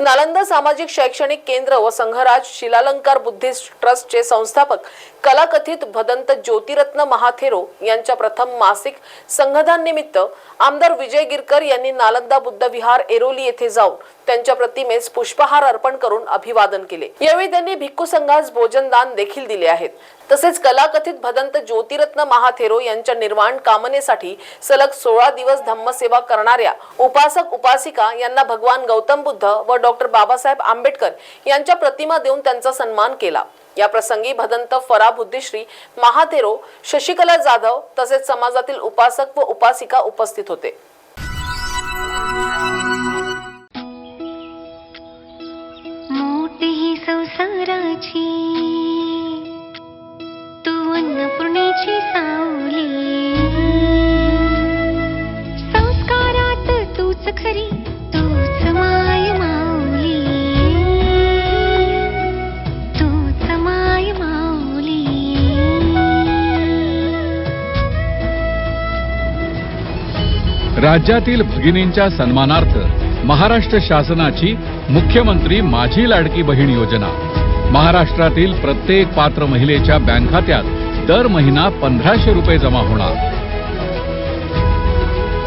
नालंदा सामाजिक शैक्षणिक केंद्र व संघराज शिलालंकार बुद्धिस्ट ट्रस्टचे संस्थापक कलाकथित भदंत ज्योतिरत्न महाथेरो यांच्या प्रथम मासिक संघदान निमित्त आमदार विजय गिरकर यांनी नालंदा बुद्ध विहार एरोली येथे जाऊन त्यांच्या प्रतिमेस पुष्पहार अर्पण करून अभिवादन केले. यावेळी त्यांनी भिक्खू संघास भोजनदान देखील दिले आहेत. तसेच कलाकथित भदंत ज्योतिरत्न महाथेरो यांच्या निर्वाण कामनेसाठी सलग सोळा दिवस धम्मसेवा करणाऱ्या उपासक उपासिका यांना भगवान गौतम बुद्ध व डॉक्टर बाबासाहेब आंबेडकर यांच्या प्रतिमा देऊन त्यांचा सन्मान केला. या प्रसंगी भदंत फरा बुद्धिश्री महाथेरो शशिकला जाधव तसेच समाजातील उपासक व उपासिका उपस्थित होते. अन्नपूर्णेची सावली. संस्कारात तूच खरी तूच माय माऊली. तूच माय माऊली. राज्यातील भगिनींच्या सन्मानार्थ महाराष्ट्र शासनाची मुख्यमंत्री माझी लाडकी बहीण योजना. महाराष्ट्रातील प्रत्येक पात्र महिलेच्या बँक खात्यात दर महिना पंधराशे रुपये जमा होणार.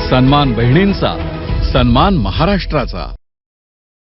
सन्मान बहिणींचा सन्मान महाराष्ट्राचा.